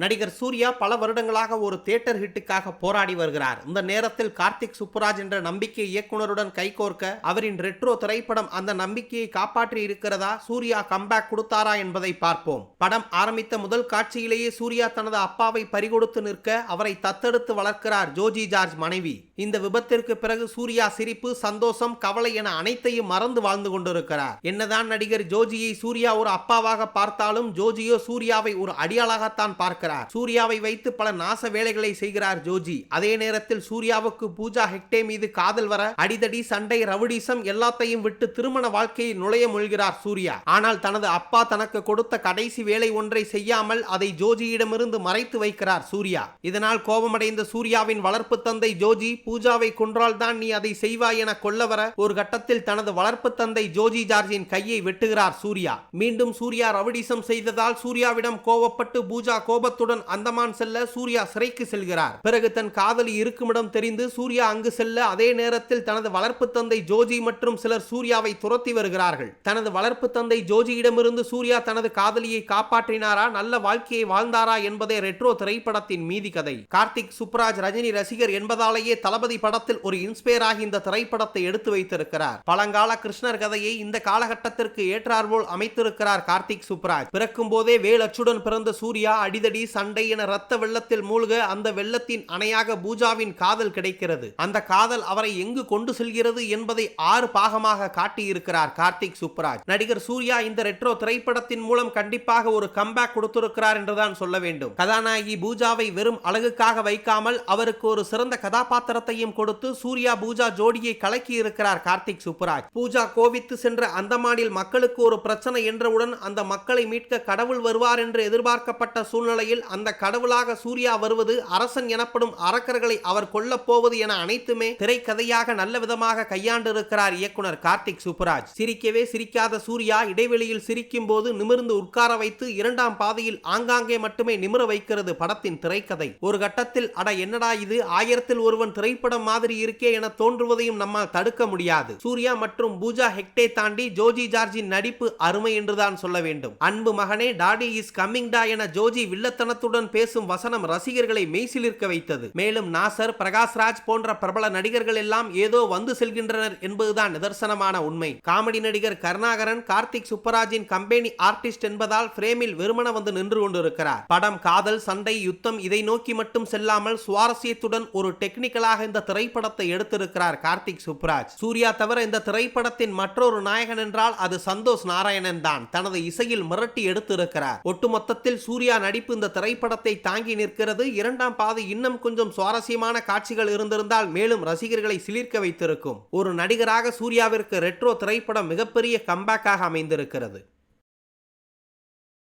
நடிகர் சூர்யா பல வருடங்களாக ஒரு தியேட்டர் ஹிட்டுக்காக போராடி வருகிறார். இந்த நேரத்தில் கார்த்திக் சுப்புராஜ் என்ற நம்பிக்கை இயக்குனருடன் கைகோர்க்க அவரின் ரெட்ரோ திரைப்படம் அந்த நம்பிக்கையை காப்பாற்றி இருக்கிறதா? சூர்யா கம்பேக் கொடுத்தாரா என்பதை பார்ப்போம். படம் ஆரம்பித்த முதல் காட்சியிலேயே சூர்யா தனது அப்பாவை பறிகொடுத்து நிற்க அவரை தத்தெடுத்து வளர்க்கிறார் ஜோஜி ஜார்ஜ் மனைவி. இந்த விபத்திற்கு பிறகு சூர்யா சிரிப்பு சந்தோஷம் கவலை என அனைத்தையும் மறந்து வாழ்ந்து கொண்டிருக்கிறார். என்னதான் நடிகர் ஜோஜியை சூர்யா ஒரு அப்பாவாக பார்த்தாலும் ஜோஜியோ சூர்யாவை ஒரு அடியாளாகத்தான் பார்க்க பார்க்கிறார். சூர்யாவை வைத்து பல நாச வேலைகளை செய்கிறார் ஜோஜி. அதே நேரத்தில் சூர்யாவுக்கு பூஜா ஹெக்டே மீது காதல் வர அடிதடி சண்டை ரவுடிசம் எல்லாத்தையும் விட்டு திருமண வாழ்க்கையை நுழைய முயல்கிறார் சூர்யா. ஆனால் தனது அப்பா தனக்கு கொடுத்த கடைசி வேலை ஒன்றை செய்யாமல் அதை ஜோஜியிடமிருந்து மறைத்து வைக்கிறார் சூர்யா. இதனால் கோபமடைந்த சூர்யாவின் வளர்ப்பு தந்தை ஜோஜி பூஜாவை கொன்றால் தான் நீ அதை செய்வாய் என கொல்ல வர ஒரு கட்டத்தில் தனது வளர்ப்பு தந்தை ஜோஜி ஜார்ஜின் கையை வெட்டுகிறார் சூர்யா. மீண்டும் சூர்யா ரவுடிசம் செய்ததால் சூர்யாவிடம் கோபப்பட்டு பூஜா குடும்பத்துடன் அந்தமான் செல்ல சூர்யா சிறைக்கு செல்கிறார். பிறகு தன் காதலி இருக்குமிடம் தெரிந்து சூர்யா அங்கு செல்ல அதே நேரத்தில் தனது வளர்ப்பு தந்தை ஜோஜி மற்றும் சிலர் சூர்யாவை துரத்தி வருகிறார்கள். தனது வளர்ப்பு தந்தை ஜோஜியிடமிருந்து சூர்யா தனது காதலியை காப்பாற்றினாரா நல்ல வாழ்க்கையை வாழ்ந்தாரா என்பதே ரெட்ரோ திரைப்படத்தின் மீதி கதை. கார்த்திக் சுப்ராஜ் ரஜினி ரசிகர் என்பதாலேயே தளபதி படத்தில் ஒரு இன்ஸ்பயர் ஆகி இந்த திரைப்படத்தை எடுத்து வைத்திருக்கிறார். பழங்கால கிருஷ்ணர் கதையை இந்த காலகட்டத்திற்கு ஏற்றாற்போல் அமைத்திருக்கிறார் கார்த்திக் சுப்ராஜ். பிறக்கும் போதே வேலச்சுடன் பிறந்த சூர்யா அடிதடி சண்டை என ரத்த வெள்ளத்தில் மூழ்க அந்த வெள்ளத்தின் அணையாக பூஜாவின் காதல் கிடைக்கிறது. அந்த காதல் அவரை எங்கு கொண்டு செல்கிறது என்பதை ஆறு பாகமாக காட்டியிருக்கிறார் கார்த்திக் சூப்பராஜ் நடிகர் சூர்யா இந்த ரெட்ரோ திரைப்படத்தின் மூலம் கண்டிப்பாக ஒரு கம்பேக் கொடுத்திருக்கிறார் என்றுதான் சொல்ல வேண்டும். கதாநாயகி பூஜாவை வெறும் அழகுக்காக வைக்காமல் அவருக்கு ஒரு சிறந்த கதாபாத்திரத்தையும் கொடுத்து சூர்யா பூஜா ஜோடியை கலக்கி இருக்கிறார் கார்த்திக் சூப்பராஜ் பூஜா கோவித்து சென்ற அந்தமானில் மக்களுக்கு ஒரு பிரச்சனை என்றவுடன் அந்த மக்களை மீட்க கடவுள் வருவார் என்று எதிர்பார்க்கப்பட்ட சூழ்நிலையில் அந்த கடவுளாக சூர்யா வருவது அரசன் எனப்படும் அரக்கர்களை அவர் கொல்லப்போவது என அனைத்துமே திரைக்கதையாக நல்ல விதமாக கையாண்டு இருக்கிறார் இயக்குனர் கார்த்திக் சுப்புராஜ். சிரிக்கவே சிரிக்காத சூர்யா இடைவெளியில் சிரிக்கும் போது நிமிர்ந்து உட்கார வைத்து இரண்டாம் பாதையில் ஆங்காங்கே மட்டுமே நிமிர வைக்கிறது படத்தின் திரைக்கதை. ஒரு கட்டத்தில் அட என்னடா இது? ஆயிரத்தில் ஒருவன் திரைப்படம் மாதிரி இருக்கே என தோன்றுவதையும் நம்மால் தடுக்க முடியாது. சூர்யா மற்றும் பூஜா ஹெக்டே தாண்டி ஜோஜி ஜார்ஜின் நடிப்பு அருமை என்றுதான் சொல்ல வேண்டும். அன்பு மகனே டாடி இஸ் கம்மிங் டா என ஜோஜி வில்லத்த வில்லத்தனத்துடன் பேசும் வசனம் ரசிகர்களை மெய்சிலிருக்க வைத்தது. மேலும் நாசர் பிரகாஷ்ராஜ் போன்ற பிரபல நடிகர்கள் எல்லாம் ஏதோ வந்து செல்கின்றனர் என்பதுதான் நிதர்சனமான உண்மை. காமெடி நடிகர் கருணாகரன் கார்த்திக் சுப்பராஜின் கம்பெனி ஆர்டிஸ்ட் என்பதால் பிரேமில் வெறுமன வந்து நின்று கொண்டிருக்கிறார். படம் காதல் சண்டை யுத்தம் இதை நோக்கி மட்டும் செல்லாமல் சுவாரஸ்யத்துடன் ஒரு டெக்னிக்கலாக இந்த திரைப்படத்தை எடுத்திருக்கிறார் கார்த்திக் சுப்ராஜ் சூர்யா தவிர இந்த திரைப்படத்தின் மற்றொரு நாயகன் என்றால் அது சந்தோஷ் நாராயணன் தான். தனது இசையில் மிரட்டி எடுத்திருக்கிறார். ஒட்டுமொத்தத்தில் சூர்யா நடிப்பு இந்த திரைப்படத்தை தாங்கி நிற்கிறது. இரண்டாம் பாதை இன்னும் கொஞ்சம் சுவாரஸ்யமான காட்சிகள் இருந்திருந்தால் மேலும் ரசிகர்களை சிலிர்க்க வைத்திருக்கும். ஒரு நடிகராக சூர்யாவிற்கு ரெட்ரோ திரைப்படம் மிகப்பெரிய கம்பேக்காக அமைந்திருக்கிறது.